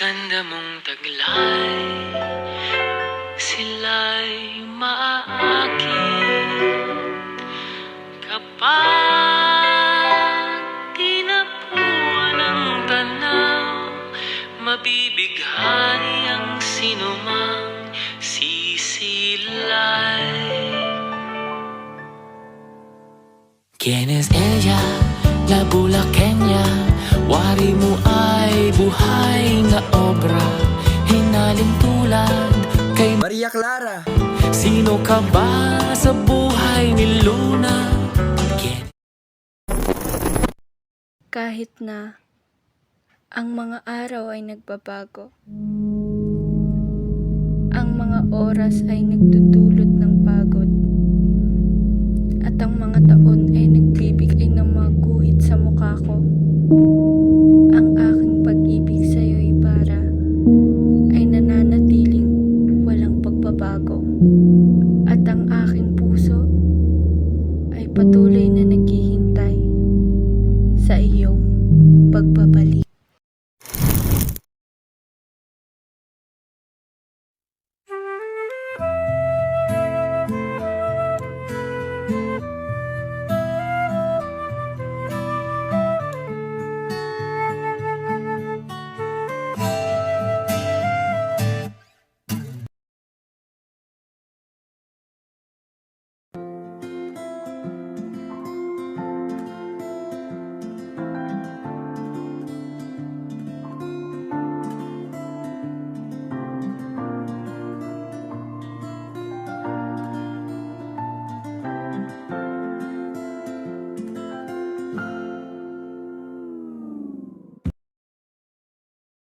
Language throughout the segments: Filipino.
namong taglay. Sila'y maaakin Kapag tinapuan ang tanaw Mabibighani ang sinumang sisilay. ¿Quién es ella? La Bulaqueña Wari mo ay buhay Maria Clara Sino ka ba sa buhay ni Luna? ¿Quién Kahit na ang mga araw ay nagbabago. Ang mga oras ay nagdudulot ng pagod.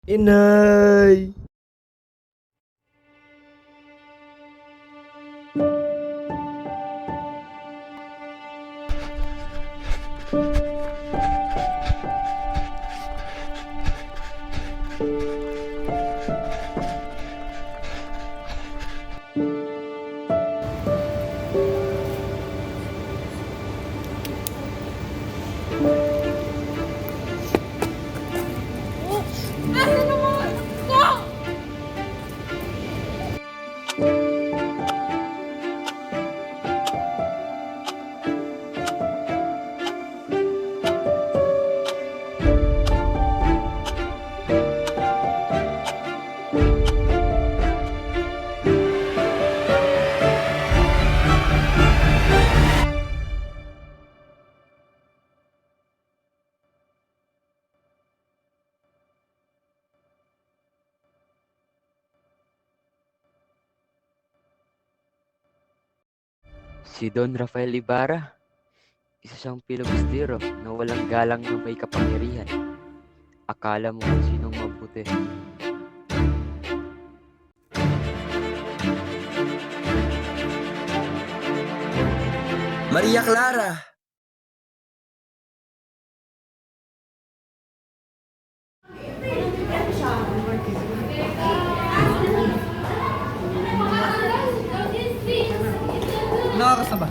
In ơi! Si Don Rafael Ibarra, isa siyang pilibustero na walang galang na may kapangyarihan. Akala mo kung sinong mabuti. Maria Clara 慢吧。